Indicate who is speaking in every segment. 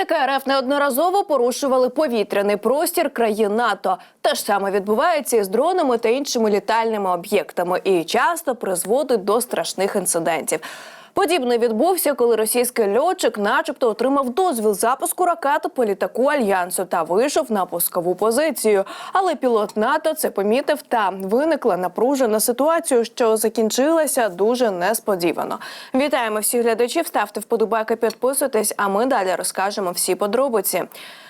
Speaker 1: Літаки РФ неодноразово порушували повітряний простір країн НАТО. Те ж саме відбувається із дронами та іншими літальними об'єктами і часто призводить до страшних інцидентів. Подібне відбувся, коли російський льотчик, начебто, отримав дозвіл запуску ракети по літаку альянсу та вийшов на пускову позицію. Але пілот НАТО це помітив та виникла напружена ситуація, що закінчилася дуже несподівано. Вітаємо всіх глядачів. Ставте вподобайки, підписуйтесь. А ми далі розкажемо всі подробиці.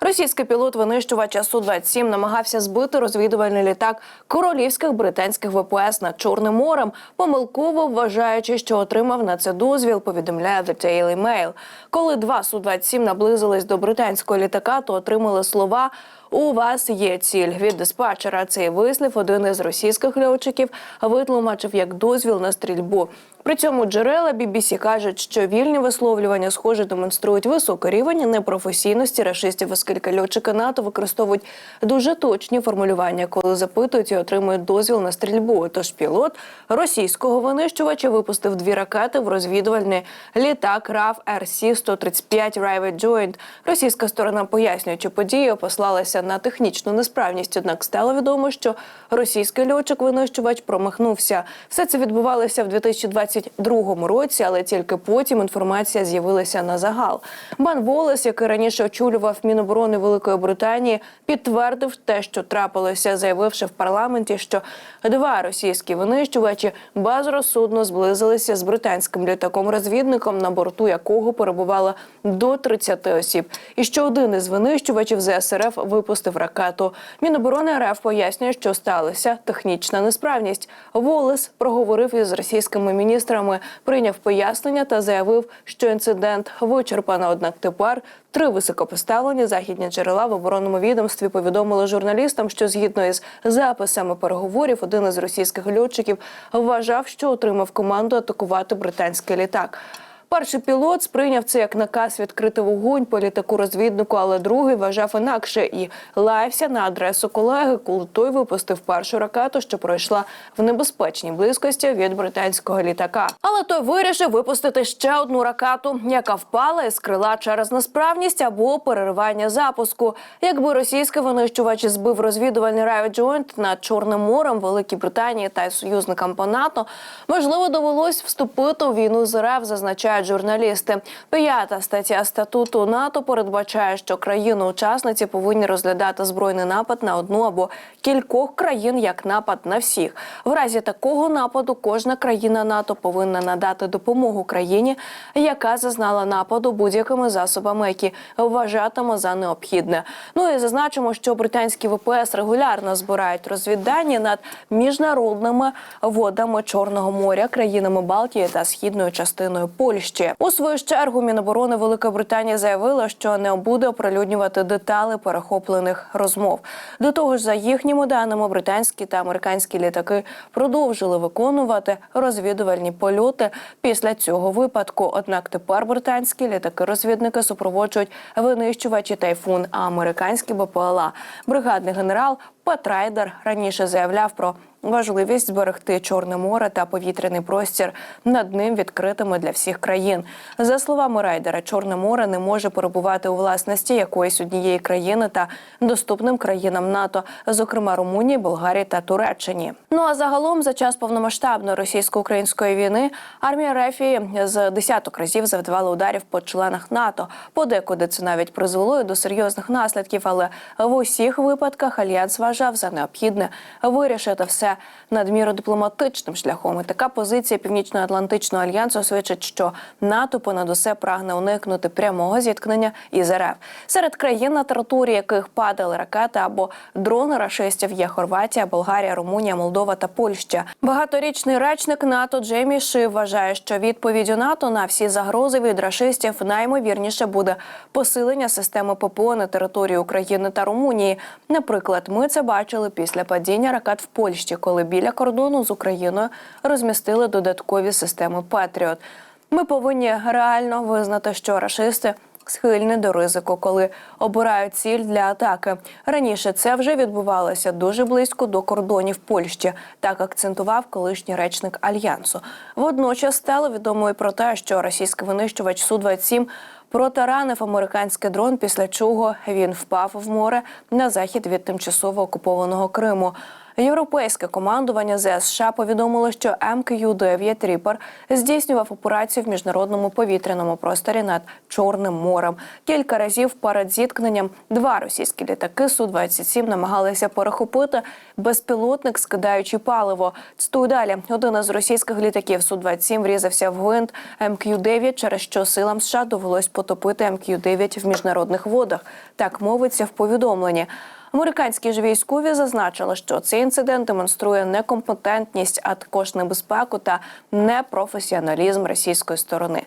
Speaker 1: Російський пілот винищувача Су-27 намагався збити розвідувальний літак королівських британських ВПС над Чорним морем, помилково вважаючи, що отримав на це дозвіл. Повідомляє The Daily Mail. Коли два Су-27 наблизились до британського літака, то отримали слова. У вас є ціль від диспатчера. Цей вислів один із російських льотчиків витлумачив як дозвіл на стрільбу. При цьому джерела BBC кажуть, що вільні висловлювання схоже демонструють високий рівень непрофесійності рашистів, оскільки льотчики НАТО використовують дуже точні формулювання, коли запитують і отримують дозвіл на стрільбу. Тож пілот російського винищувача випустив дві ракети в розвідувальний літак RAF RC-135 Private Joint. Російська сторона, пояснюючи подію, послалася на технічну несправність. Однак стало відомо, що російський льотчик-винищувач промахнувся. Все це відбувалося в 2022 році, але тільки потім інформація з'явилася на загал. Бан Волес, який раніше очолював Міноборони Великої Британії, підтвердив те, що трапилося, заявивши в парламенті, що два російські винищувачі безрозсудно зблизилися з британським літаком-розвідником, на борту якого перебувало до 30 осіб, і що один із винищувачів ЗСРФ випустив ракету. Міноборони РФ пояснює, що сталася технічна несправність. Волес проговорив із російськими міністрами, прийняв пояснення та заявив, що інцидент вичерпано. Однак тепер три високопоставлені західні джерела в оборонному відомстві повідомили журналістам, що згідно із записами переговорів, один із російських льотчиків вважав, що отримав команду атакувати британський літак. Перший пілот сприйняв це як наказ відкрити вогонь по літаку розвіднику, але другий вважав інакше і лаявся на адресу колеги, коли той випустив першу ракету, що пройшла в небезпечній близькості від британського літака. Але той вирішив випустити ще одну ракету, яка впала із крила через несправність або переривання запуску. Якби російський винищувач збив розвідувальний райджойнт над Чорним морем Великій Британії та й союзникам по НАТО, можливо, довелось вступити у війну з РФ, зазначають журналісти. П'ята стаття статуту НАТО передбачає, що країни-учасниці повинні розглядати збройний напад на одну або кількох країн як напад на всіх. В разі такого нападу кожна країна НАТО повинна надати допомогу країні, яка зазнала нападу будь-якими засобами, які вважатиме за необхідне. Ну і зазначимо, що британські ВПС регулярно збирають розвіддані над міжнародними водами Чорного моря, країнами Балтії та східною частиною Польщі. У свою чергу Міноборони Великої Британії заявила, що не буде оприлюднювати деталі перехоплених розмов. До того ж, за їхніми даними, британські та американські літаки продовжили виконувати розвідувальні польоти після цього випадку. Однак тепер британські літаки-розвідники супроводжують винищувачі тайфун, а американські БПЛА. Бригадний генерал Пет Райдер раніше заявляв про важливість зберегти Чорне море та повітряний простір над ним відкритими для всіх країн. За словами Райдера, Чорне море не може перебувати у власності якоїсь однієї країни та доступним країнам НАТО, зокрема Румунії, Болгарії та Туреччині. Ну а загалом за час повномасштабної російсько-української війни армія Рефії з десяток разів завдавала ударів по членах НАТО. Подекуди це навіть призвело і до серйозних наслідків, але в усіх випадках альянс вважав за необхідне вирішити все надміру дипломатичним шляхом. І така позиція Північно-Атлантичного альянсу свідчить, що НАТО понад усе прагне уникнути прямого зіткнення із РФ. Серед країн, на території яких падали ракети або дрони рашистів, є Хорватія, Болгарія, Румунія, Молдова та Польща. Багаторічний речник НАТО Джеймі Ши вважає, що відповіддю НАТО на всі загрози від рашистів наймовірніше буде посилення системи ППО на території України та Румунії. Наприклад, ми це бачили після падіння ракет в Польщі, коли біля кордону з Україною розмістили додаткові системи Патріот. Ми повинні реально визнати, що рашисти. Схильні до ризику, коли обирають ціль для атаки. Раніше це вже відбувалося дуже близько до кордонів Польщі. Так акцентував колишній речник альянсу. Водночас стало відомо і про те, що російський винищувач Су 27 протаранив американський дрон, після чого він впав в море на захід від тимчасово окупованого Криму. Європейське командування ЗС США повідомило, що МКЮ-9 Ріпер здійснював операцію в міжнародному повітряному просторі над Чорним морем. Кілька разів перед зіткненням два російські літаки Су-27 намагалися перехопити безпілотник, скидаючи паливо. Цитую далі. Один із російських літаків Су-27 врізався в гвинт МКЮ-9, через що силам США довелось потопити МКЮ-9 в міжнародних водах. Так мовиться в повідомленні. Американські ж військові зазначили, що цей інцидент демонструє некомпетентність, а також небезпеку та непрофесіоналізм російської сторони.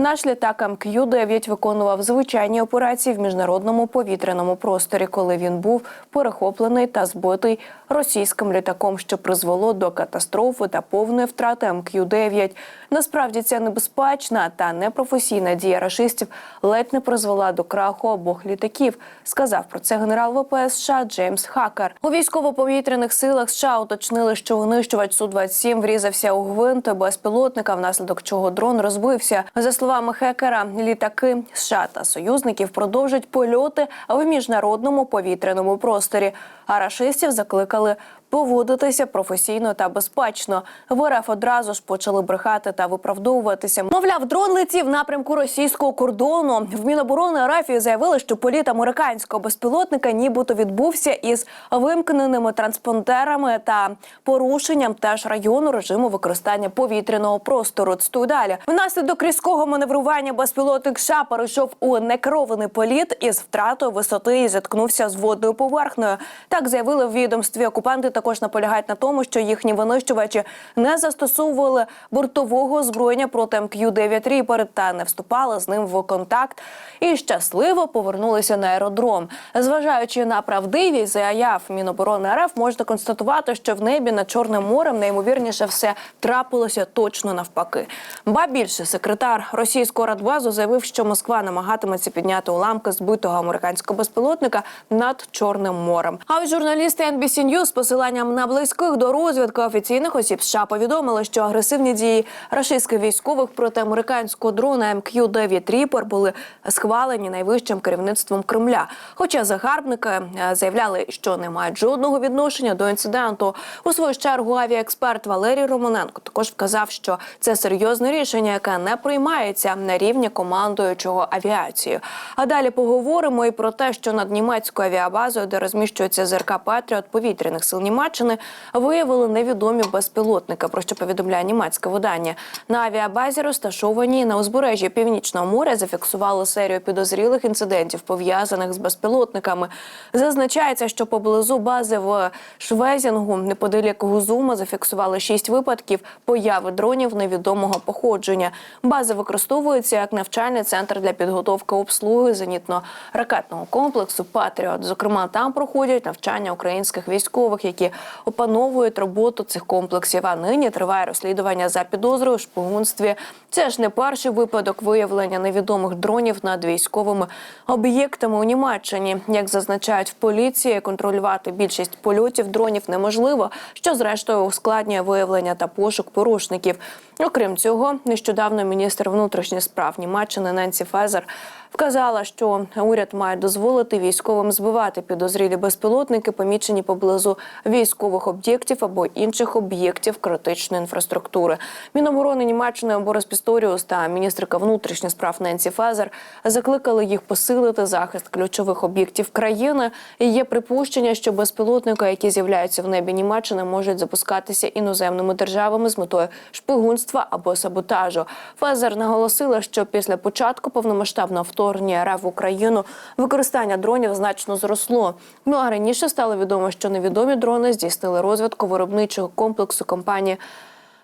Speaker 1: Наш літак МКЮ-9 виконував звичайні операції в міжнародному повітряному просторі, коли він був перехоплений та збитий російським літаком, що призвело до катастрофи та повної втрати МКЮ-9. Насправді ця небезпечна та непрофесійна дія рашистів ледь не призвела до краху обох літаків. Сказав про це генерал ВПС США Джеймс Хакер. У військово-повітряних силах США уточнили, що винищувач Су 27 врізався у гвинт безпілотника, внаслідок чого дрон розбився. За словами Хекера, літаки США та союзників продовжать польоти в міжнародному повітряному просторі. А рашистів закликали поводитися професійно та безпечно. В РФ одразу ж почали брехати та виправдовуватися. Мовляв, дрон летів в напрямку російського кордону. В Міноборони РФ заявили, що політ американського безпілотника нібито відбувся із вимкненими транспондерами та порушенням теж району режиму використання повітряного простору. Цитую далі. Внаслідок різкого маневрування безпілотник США перейшов у некерований політ із втратою висоти і зіткнувся з водною поверхнею. Так заявили в відомстві. Окупанти також наполягають на тому, що їхні винищувачі не застосовували бортового озброєння проти МКЮ-9 Ріпер та не вступали з ним в контакт і щасливо повернулися на аеродром. Зважаючи на правдивість заяв Міноборони РФ, можна констатувати, що в небі над Чорним морем найімовірніше все трапилося точно навпаки. Ба більше секретар російського радбазу заявив, що Москва намагатиметься підняти уламки збитого американського безпілотника над Чорним морем. А журналісти NBC News з посиланням на близьких до розвідки офіційних осіб США повідомили, що агресивні дії рашистських військових проти американського дрона МК-9 Ріпер були схвалені найвищим керівництвом Кремля. Хоча загарбники е, заявляли, що не мають жодного відношення до інциденту. У свою чергу авіаексперт Валерій Романенко також вказав, що це серйозне рішення, яке не приймається на рівні командуючого авіацією. А далі поговоримо і про те, що над німецькою авіабазою, де розміщується ЗРК Патріот повітряних сил Німеччини, виявили невідомі безпілотники. Про що повідомляє німецьке видання. На авіабазі розташованій на узбережжі Північного моря зафіксували серію підозрілих інцидентів, пов'язаних з безпілотниками. Зазначається, що поблизу бази в Швезінгу, неподалік Гузума, зафіксували шість випадків появи дронів невідомого походження. База використовується як навчальний центр для підготовки обслуги зенітно-ракетного комплексу Патріот. Зокрема, там проходять навчання українських військових, які опановують роботу цих комплексів. А нині триває розслідування за підозрою в шпигунстві. Це ж не перший випадок виявлення невідомих дронів над військовими об'єктами у Німеччині. Як зазначають в поліції, контролювати більшість польотів дронів неможливо, що зрештою ускладнює виявлення та пошук порушників. Окрім цього, нещодавно міністр внутрішніх справ Німеччини Ненсі Фезер вказала, що уряд має дозволити військовим збивати підозрілі безпілотники, помічені поблизу військових об'єктів або інших об'єктів критичної інфраструктури. Міноборони Німеччини Борис Пісторіус та міністрика внутрішніх справ Ненсі Фезер закликали їх посилити захист ключових об'єктів країни. І є припущення, що безпілотники, які з'являються в небі Німеччини, можуть запускатися іноземними державами з метою шпигунства або саботажу. Фезер наголосила, що після початку повномасштабного вторгнення РФ в Україну використання дронів значно зросло. Ну а раніше стало відомо, що невідомі дрони здійснили розвитку виробничого комплексу компанії.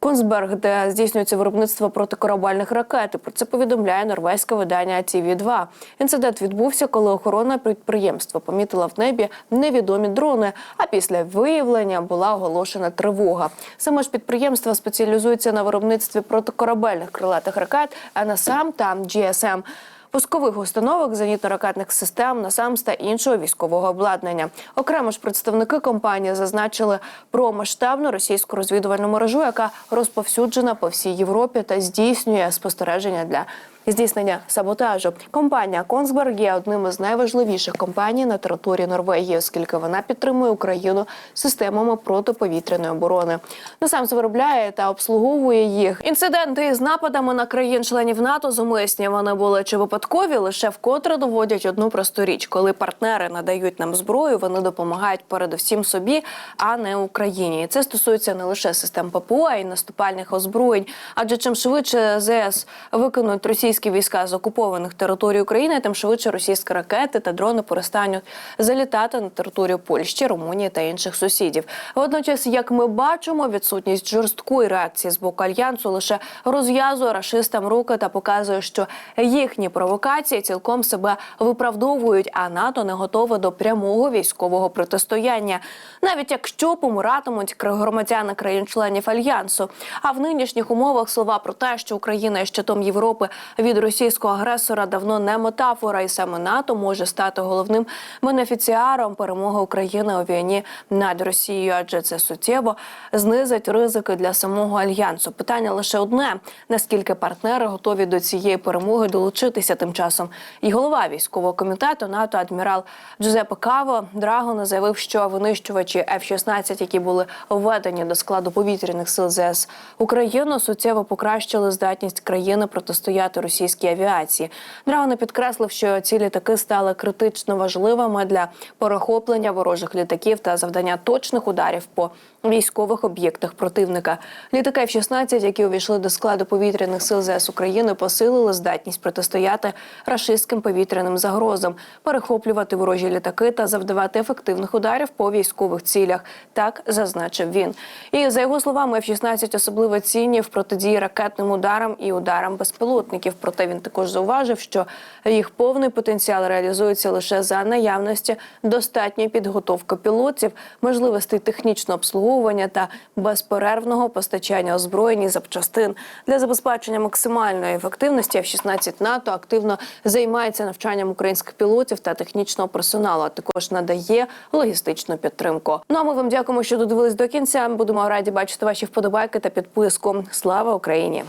Speaker 1: Консберг, де здійснюється виробництво протикорабельних ракет. Про це повідомляє норвезьке видання tv 2 Інцидент відбувся, коли охорона підприємства помітила в небі невідомі дрони. А після виявлення була оголошена тривога. Саме ж підприємство спеціалізується на виробництві протикорабельних крилатих ракет, НСМ та GSM пускових установок, зенітно-ракетних систем, насамс та іншого військового обладнання. Окремо ж представники компанії зазначили про масштабну російську розвідувальну мережу, яка розповсюджена по всій Європі та здійснює спостереження для здійснення саботажу. Компанія Консберг є одним із найважливіших компаній на території Норвегії, оскільки вона підтримує Україну системами протиповітряної оборони. Насамс виробляє та обслуговує їх. Інциденти із нападами на країн-членів НАТО зумисні. Вони були чи випадкові, лише вкотре доводять одну просту річ, коли партнери надають нам зброю, вони допомагають передусім собі, а не Україні. І це стосується не лише систем ППО, а й наступальних озброєнь. Адже чим швидше ЗС виконують російські війська з окупованих територій України, тим швидше російські ракети та дрони перестануть залітати на територію Польщі, Румунії та інших сусідів. Водночас, як ми бачимо, відсутність жорсткої реакції з боку альянсу лише розв'язує рашистам руки та показує, що їхні провокації цілком себе виправдовують, а НАТО не готове до прямого військового протистояння, навіть якщо помиратимуть громадяни країн-членів альянсу. А в нинішніх умовах слова про те, що Україна є щитом Європи від російського агресора, давно не метафора, і саме НАТО може стати головним бенефіціаром перемоги України у війні над Росією, адже це суттєво знизить ризики для самого альянсу. Питання лише одне: наскільки партнери готові до цієї перемоги долучитися тим часом. І голова військового комітету НАТО адмірал Джузеппе Каво Драгона заявив, що винищувачі F-16, які були введені до складу повітряних сил ЗС України, суттєво покращили здатність країни протистояти російській авіації. Драгона підкреслив, що ці літаки стали критично важливими для перехоплення ворожих літаків та завдання точних ударів по військових об'єктах противника. Літаки F-16, які увійшли до складу повітряних сил ЗС України, посилили здатність протистояти рашистським повітряним загрозам, перехоплювати ворожі літаки та завдавати ефективних ударів по військових цілях. Так зазначив він. І за його словами, F-16 особливо цінні в протидії ракетним ударам і ударам безпілотників. Проте він також зауважив, що їх повний потенціал реалізується лише за наявності достатньої підготовки пілотів, можливостей технічного обслуговування та безперервного постачання озброєнь і запчастин для забезпечення максимальної ефективності. F-16 НАТО активно займається навчанням українських пілотів та технічного персоналу. А також надає логістичну підтримку. Ну а ми вам дякуємо, що додивились до кінця. Будемо раді бачити ваші вподобайки та підписку. Слава Україні!